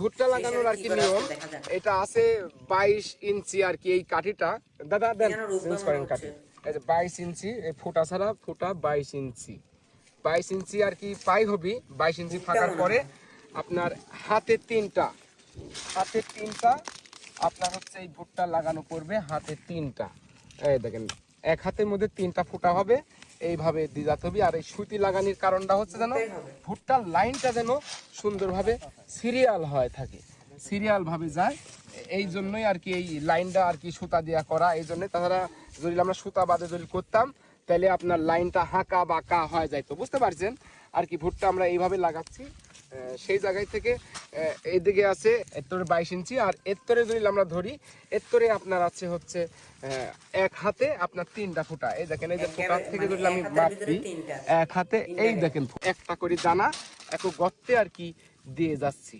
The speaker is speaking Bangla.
ভুট্টা লাগানোর আর কি নিয়ম। এটা আছে বাইশ ইঞ্চি আর কি এই কাঠিটা। দাদা দেন চেঞ্জ করেন কাঠি। যে বাইশ ইঞ্চি এই ফুটা ছাড়া ফুটা বাইশ ইঞ্চি। বাইশ ইঞ্চি আর কি পাই হবি বাইশ ইঞ্চি থাকার পরে আপনার হাতে তিনটা হাতে তিনটা আপনার হচ্ছে এই ভুট্টা লাগানো করবে হাতে তিনটা। এই দেখেন এক হাতের মধ্যে তিনটা ফুটা হবে। এইভাবে দিয়ে যেতে হবে। আর এই সুতি লাগানোর কারণটা হচ্ছে যেন ভুট্টার লাইনটা যেন সুন্দরভাবে সিরিয়াল হয় থাকে। সিরিয়াল ভাবে যায়। এই জন্যই আর কি এই লাইনটা আর কি সুতা দেওয়া করা। এই জন্য তাছাড়া যদি আমরা সুতা বাদে যদি করতাম তাহলে আপনার লাইনটা হাঁকা বাঁকা হয়ে যাইতো। বুঝতে পারছেন? আর কি ভুট্টা আমরা এইভাবে লাগাচ্ছি। সেই জায়গায় থেকে এদিকে এইদিকে আছে এত্তরে বাইশ ইঞ্চি আর এত্তরে যদি আমরা ধরি এত্তরে আপনার আছে হচ্ছে এক হাতে আপনার তিনটা ফুটা। এই দেখেন এই যে ফুটা থেকে যদি মানে আমি মাপ দিই এক হাতে এই দেখেন একটা করে দানা এক গর্তে আর কি দিয়ে যাচ্ছি।